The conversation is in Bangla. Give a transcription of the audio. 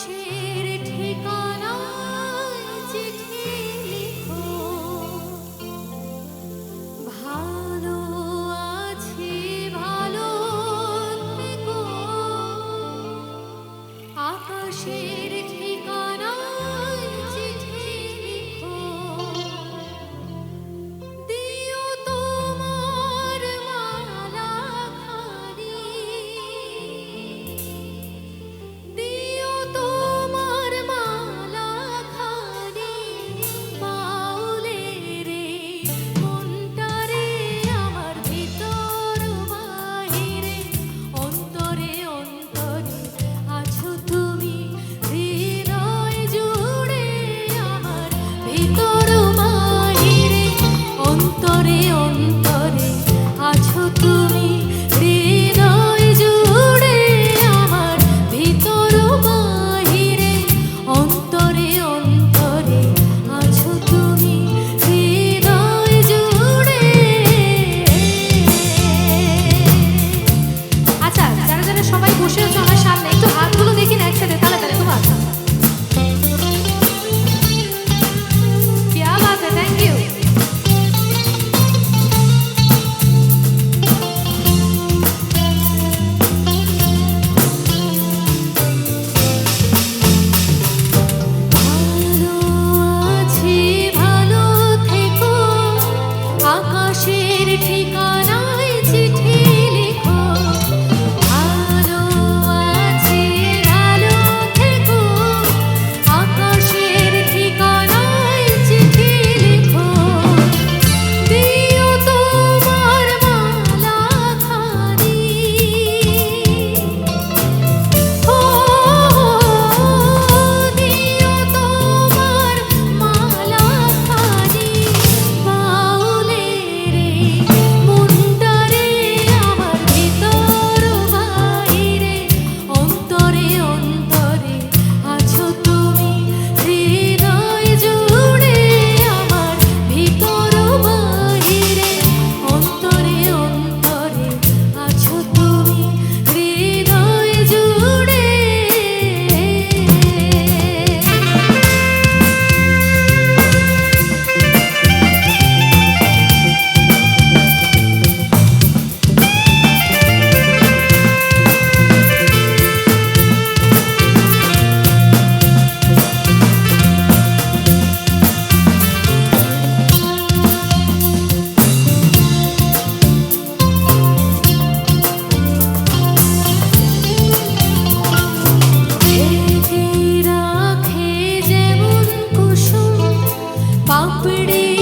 কিসের ঠিকানা চিঠি ভালো আছি ভালো আকাশের ಬಿಡಿ